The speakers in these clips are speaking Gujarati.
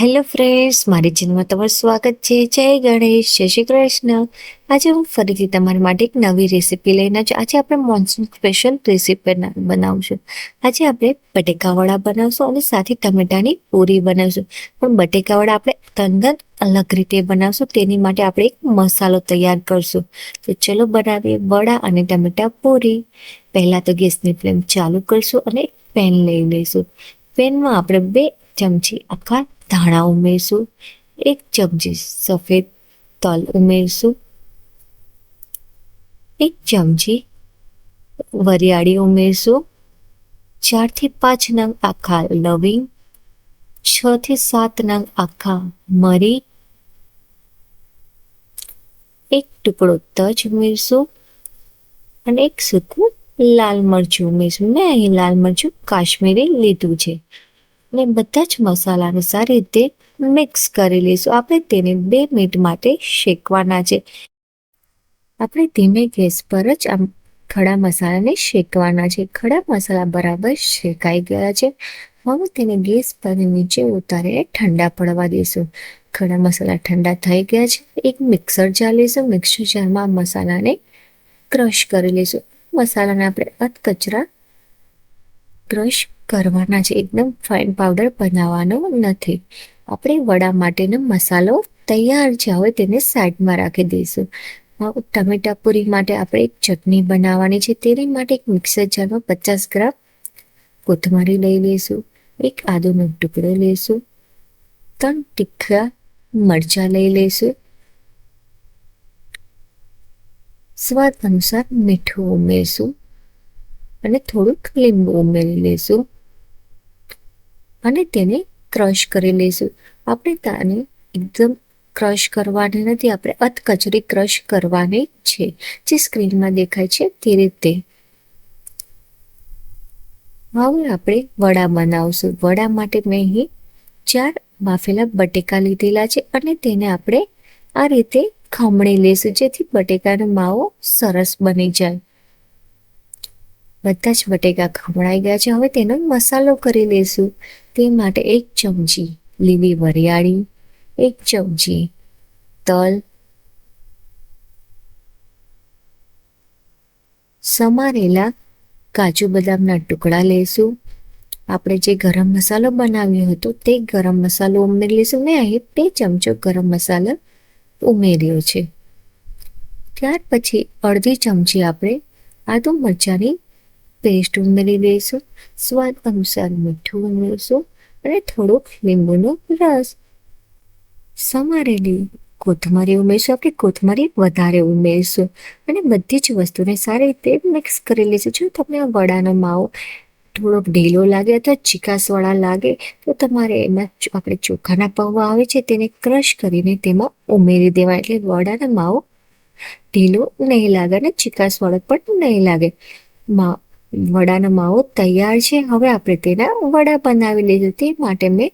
હેલો ફ્રેન્ડ્સ, મારી ચેનલમાં તમારું સ્વાગત છે. જય ગણેશ, જય શ્રી કૃષ્ણ. આજે હું ફરીથી તમારા માટે એક નવી રેસીપી લઈને છું. આજે આપણે મોન્સૂન સ્પેશિયલ રેસીપી બનાવશું. આજે આપણે બટેકાવડા બનાવશું અને સાથે ટમેટાની પૂરી બનાવશું. પણ બટેકાવડા આપણે તદ્દન અલગ રીતે બનાવશું. તેની માટે આપણે એક મસાલો તૈયાર કરશું. તો ચલો બનાવીએ વડા અને ટમેટા પૂરી. પહેલાં તો ગેસની ફ્લેમ ચાલુ કરશું અને પેન લઈ લઈશું. પેનમાં આપણે બે ચમચી આખા ધાણા ઉમેરશું. એક ચમચી સફેદ તલ ઉમેરશું. એક ચમચી વરિયાળી ઉમેરશું. ચારથી પાંચ નંગ આખા લવિંગ. છ થી સાત નંગ આખા મરી. એક ટુકડો તજ ઉમેરશું. અને એક સૂકું લાલ મરચું ઉમેરશું. મેં અહીં લાલ મરચું કાશ્મીરી લીધું છે. અને બધા જ મસાલાને સારી રીતે મિક્સ કરી લઈશું. આપણે તેને બે મિનિટ માટે શેકવાના છે. આપણે ધીમે ગેસ પર જ આમ ખડા મસાલાને શેકવાના છે. ખડા મસાલા બરાબર શેકાઈ ગયા છે. હવે તેને ગેસ પર નીચે ઉતારીને ઠંડા પડવા દઈશું. ખડા મસાલા ઠંડા થઈ ગયા છે. એક મિક્સર જાર લઈશું. મિક્સર જારમાં મસાલાને ક્રશ કરી લઈશું. મસાલાને આપણે અધકચરા ક્રશ કરવાના છે. એકદમ ફાઇન પાવડર બનાવવાનો નથી. આપણે વડા માટેનો મસાલો તૈયાર છે. હવે તેને સાઈડમાં રાખી દઈશું. ટમેટા પૂરી માટે આપણે એક ચટણી બનાવવાની છે. તેની માટે એક મિક્સર જારમાં પચાસ ગ્રામ કોથમરી લઈ લઈશું. એક આદુનો ટુકડો લઈશું. ત્રણ તીખા મરચાં લઈ લઈશું. સ્વાદ અનુસાર મીઠું ઉમેરશું અને થોડુંક લીંબુ ઉમેરી લઈશું. અને તેને ક્રશ કરી લઈશું. આપણે તાને એકદમ ક્રશ કરવાની નથી, આપણે અધકચરી ક્રશ કરવાની છે. જે સ્ક્રીનમાં દેખાય છે તે રીતે. હવે આપણે વડા બનાવશું. વડા માટે મેં અહીં ચાર બાફેલા બટેકા લીધેલા છે અને તેને આપણે આ રીતે ખમણી લઈશું, જેથી બટેકાનો માવો સરસ બની જાય. બધા જ બટેકા ખમણાઈ ગયા છે. હવે તેનો મસાલો કરી લઈશું. તે માટે એક ચમચી લીલી વરિયાળી, એક ચમચી તલ, સમારેલા કાજુ બદામના ટુકડા લઈશું આપણે જે ગરમ મસાલો બનાવ્યો હતો તે ગરમ મસાલો ઉમેરી લઈશું મેં અહીં બે ચમચો ગરમ મસાલો ઉમેર્યો છે. ત્યાર પછી અડધી ચમચી આપણે આદુ મરચાંની પેસ્ટ ઉમેરી દઈશું. સ્વાદ અનુસાર મીઠું ઉમેરશું અને થોડોક લીંબુનો રસ. સમારેલી કોથમરી ઉમેરશું. આપણે કોથમરી વધારે ઉમેરશું. અને બધી જ વસ્તુને સારી રીતે મિક્સ કરી લઈશું. જો તમને આ વડાનો માવો થોડોક ઢીલો લાગે અથવા ચીકાસવાળા લાગે, તો તમારે એમાં આપણે ચોખાના પૌવા આવે છે તેને ક્રશ કરીને તેમાં ઉમેરી દેવા. એટલે વડાનો માવો ઢીલો નહીં લાગે અને ચીકાસવાળો પણ નહીં લાગે. મા વડાનો માવો તૈયાર છે. હવે આપણે તેના વડા બનાવી લઈશું તે માટે મેં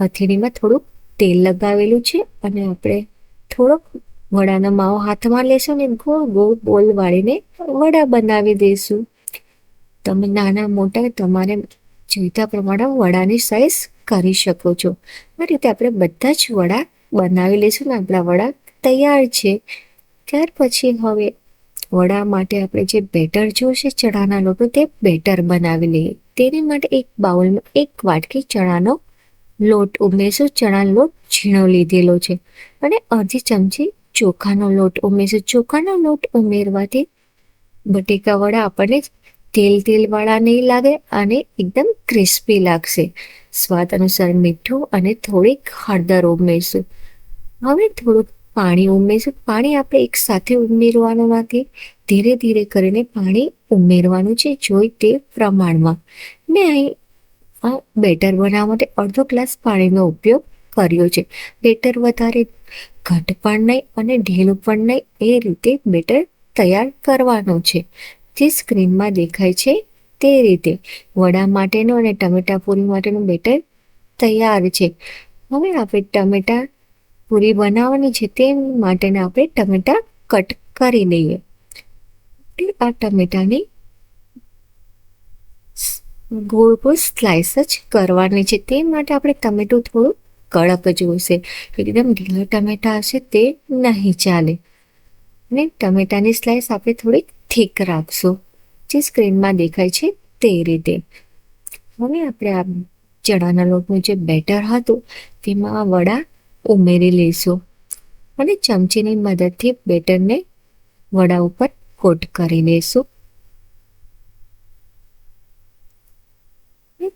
હથેળીમાં થોડુંક તેલ લગાવેલું છે અને આપણે થોડોક વડાનો માવો હાથમાં લેશું ને ગોળ ગોળ બોલ વાળીને વડા બનાવી દઈશું. તમે નાના મોટા તમારે જોઈતા પ્રમાણે વડાની સાઈઝ કરી શકો છો. આ રીતે આપણે બધા જ વડા બનાવી લઈશું ને આપણા વડા તૈયાર છે. ત્યાર પછી હવે વડા માટે આપણે જે બેટર જોશે ચણાના લોટનું તે બેટર બનાવી લઈએ. તેની માટે એક બાઉલમાં એક વાટકી ચણાનો લોટ ઉમેરશું. ચણાનો લોટ ઝીણો લીધેલો છે અને અડધી ચમચી ચોખાનો લોટ ઉમેરશું. ચોખાનો લોટ ઉમેરવાથી બટેકા વડા આપણને તેલ તેલવાળા નહીં લાગે અને એકદમ ક્રિસ્પી લાગશે. સ્વાદ અનુસાર મીઠું અને થોડીક હળદર ઉમેરશું. હવે થોડુંક પાણી ઉમેરશું પાણી આપણે એક સાથે ઉમેરવાનું નથી ધીરે ધીરે કરીને પાણી ઉમેરવાનું છે, જોઈ તે પ્રમાણમાં. મેં અહીં આ બેટર બનાવવા માટે અડધો ગ્લાસ પાણીનો ઉપયોગ કર્યો છે. બેટર વધારે ઘટ પણ નહીં અને ઢીલું પણ નહીં. એ રીતે બેટર તૈયાર કરવાનું છે. જે સ્ક્રીનમાં દેખાય છે તે રીતે. વડા માટેનું અને ટમેટા પૂરી માટેનું બેટર તૈયાર છે. હવે આપણે ટમેટા પૂરી બનાવવાની છે તે માટેના આપણે ટમેટા કટ કરી લઈએ. આ ટમેટાની ગોળ ગોળ સ્લાઇસ જ કરવાની છે. તે માટે આપણે ટમેટું થોડું કડક જોઈશે. એકદમ ઢીલા ટમેટા હશે તે નહીં ચાલે. અને ટમેટાની સ્લાઇસ આપણે થોડીક થીક રાખશું. જે સ્ક્રીનમાં દેખાય છે તે રીતે. હવે આપણે આ ચણાના લોટનું જે બેટર હતું તેમાં વડા ઉમેરી લઈશું. અને ચમચીની મદદથી બેટરને વડા ઉપર કોટ કરી લઈશું.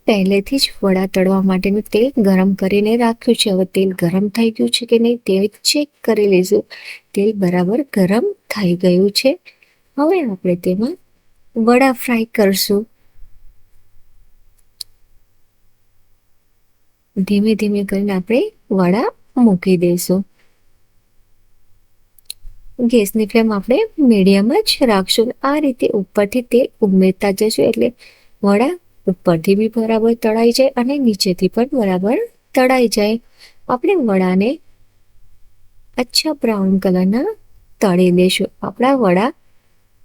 પહેલેથી જ વડા તળવા માટેનું તેલ ગરમ કરીને રાખ્યું છે. હવે તેલ ગરમ થઈ ગયું છે કે નહીં તે ચેક કરી લઈશું. તેલ બરાબર ગરમ થઈ ગયું છે. હવે આપણે તેમાં વડા ફ્રાય કરશું. ધીમે ધીમે કરીને આપણે વડા મૂકી દઈશું. ગેસની ફ્લેમ આપણે મીડિયમ જ રાખશું. આ રીતે ઉપરથી તેલ ઉમેરતા જશું એટલે વડા ઉપરથી બી બરાબર તળાઈ જાય અને નીચેથી પણ બરાબર તળાઈ જાય. આપણે વડાને અચ્છા બ્રાઉન કલરના તળી દઈશું. આપણા વડા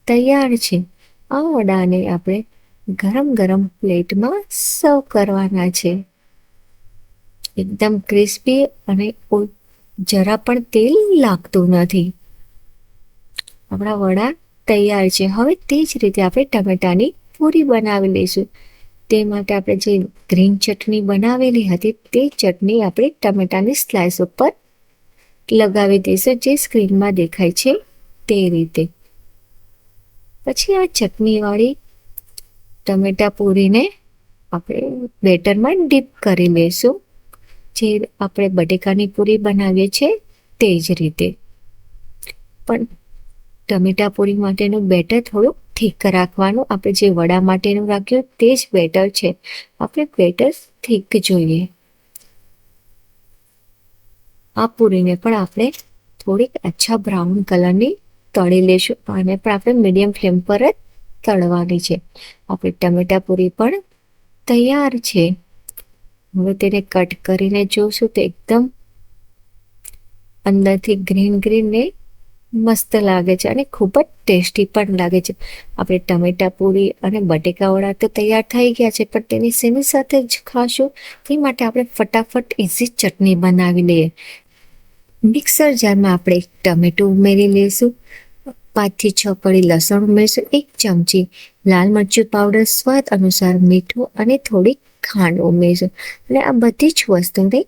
તૈયાર છે. આ વડાને આપણે ગરમ ગરમ પ્લેટમાં સર્વ કરવાના છે. એકદમ ક્રિસ્પી અને જરા પણ તેલ લાગતું નથી. આપણા વડા તૈયાર છે. હવે તે જ રીતે આપણે ટમેટાની પૂરી બનાવી લઈશું. તે માટે આપણે જે ગ્રીન ચટણી બનાવેલી હતી, તે ચટણી આપણે ટમેટાની સ્લાઇસ ઉપર લગાવી દઈશું, જે સ્ક્રીનમાં દેખાય છે તે રીતે. પછી આ ચટણીવાળી ટમેટા પૂરીને આપણે બેટરમાં ડીપ કરી લઈશું. જે આપણે બટેકાની પૂરી બનાવીએ છીએ તે જ રીતે. પણ ટમેટા પૂરી માટેનું બેટર થોડુંક થીક રાખવાનું, આપણે જે વડા માટેનું રાખ્યું તે જ બેટર છે. આપણે બેટર થીક જોઈએ. આ પૂરીને પણ આપણે થોડીક અચ્છા બ્રાઉન કલરની તળી લેશું અને પણ આપણે મીડિયમ ફ્લેમ પર જ તળવાની છે. આપણી ટમેટા પૂરી પણ તૈયાર છે. હવે તેને કટ કરીને જોશું તો એકદમ અંદરથી ગ્રીન ગ્રીન ને મસ્ત લાગે છે અને ખૂબ જ ટેસ્ટી પણ લાગે છે. આપણે ટમેટા પૂરી અને બટેકા વડા તો તૈયાર થઈ ગયા છે, પણ તેની સેની સાથે જ ખાશું. તે માટે આપણે ફટાફટ ઇઝી ચટણી બનાવી લઈએ. મિક્સર જારમાં આપણે એક ટમેટું ઉમેરી લઈશું, પાંચથી છ કળી લસણ ઉમેરીશું, એક ચમચી લાલ મરચું પાવડર સ્વાદ અનુસાર મીઠું અને થોડીક ખાંડ ઉમેરીશું. અને આ બધી જ વસ્તુને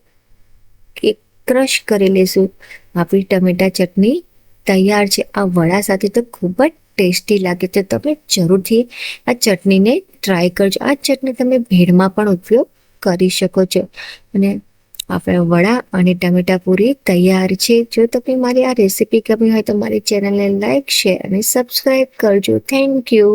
ક્રશ કરી લઈશું. આપણી ટમેટા ચટણી તૈયાર છે. આ વડા સાથે તો ખૂબ જ ટેસ્ટી લાગે છે. તમે જરૂરથી આ ચટણીને ટ્રાય કરજો. આ ચટણી તમે ભેળમાં પણ ઉપયોગ કરી શકો છો. અને આપણે વડા અને ટમેટા પૂરી તૈયાર છે. જો તમે મારી આ રેસીપી ગમી હોય તો મારી ચેનલને લાઈક શેર અને સબસ્ક્રાઈબ કરજો. Thank you